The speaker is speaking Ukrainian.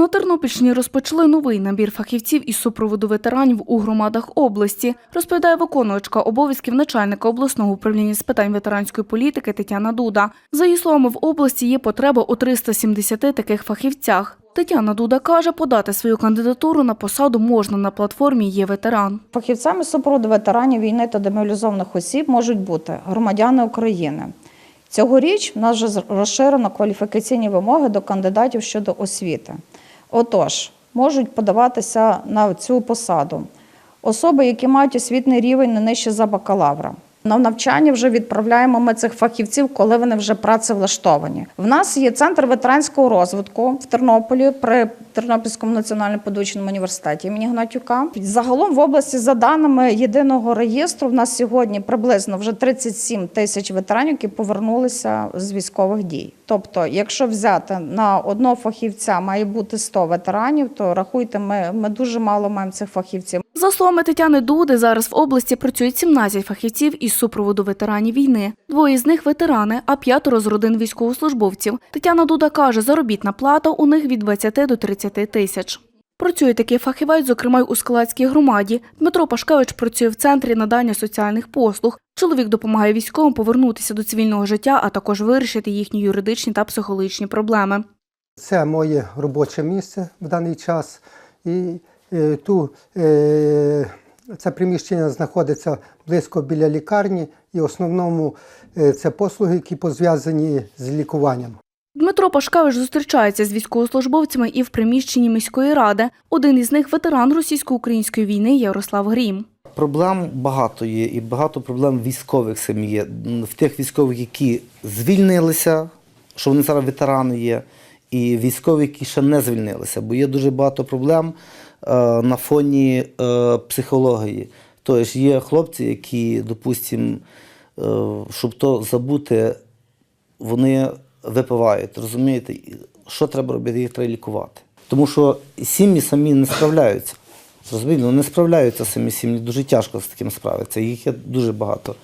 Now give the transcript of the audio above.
На Тернопільщині розпочали новий набір фахівців із супроводу ветеранів у громадах області, розповідає виконувачка обов'язків начальника обласного управління з питань ветеранської політики Тетяна Дуда. За її словами, в області є потреба у 370 таких фахівцях. Тетяна Дуда каже, подати свою кандидатуру на посаду можна на платформі «Є ветеран». Фахівцями супроводу ветеранів війни та демобілізованих осіб можуть бути громадяни України. Цьогоріч в нас вже розширено кваліфікаційні вимоги до кандидатів щодо освіти. Отож, можуть подаватися на цю посаду особи, які мають освітний рівень не нижче за бакалавра. На навчання вже відправляємо ми цих фахівців, коли вони вже працевлаштовані. В нас є центр ветеранського розвитку в Тернополі при Тернопільському національному педагогічному університеті імені Гнатюка. Загалом в області, за даними єдиного реєстру, в нас сьогодні приблизно вже 37 тисяч ветеранів, які повернулися з військових дій. Тобто, якщо взяти на одного фахівця має бути 100 ветеранів, то рахуйте, ми, ми дуже мало маємо цих фахівців. За словами Тетяни Дуди, зараз в області працюють 17 фахівців із супроводу ветеранів війни. Двоє з них ветерани, а п'ятеро з родин військовослужбовців. Тетяна Дуда каже, заробітна плата у них від 20 до 30 тисяч. Працює такий фахівець, зокрема у Скалацькій громаді. Дмитро Пашкевич працює в центрі надання соціальних послуг. Чоловік допомагає військовим повернутися до цивільного життя, а також вирішити їхні юридичні та психологічні проблеми. Це моє робоче місце в даний час. І ту, е, це приміщення знаходиться близько біля лікарні, і в основному е, це послуги, які пов'язані з лікуванням. Дмитро Пашкевич зустрічається з військовослужбовцями і в приміщенні міської ради. Один із них ветеран російсько-української війни Ярослав Грім. Проблем багато є, і багато проблем військових самі є. В тих військових, які звільнилися, що вони зараз ветерани є, і військові, які ще не звільнилися, бо є дуже багато проблем е, на фоні е, психології. Тобто є хлопці, які, допустимо, е, щоб то забути, вони випивають, розумієте, що треба робити, їх треба лікувати. Тому що сім'ї самі не справляються. Розумієте, ну, не справляються самі сім'ї, дуже тяжко з таким справитися, їх є дуже багато.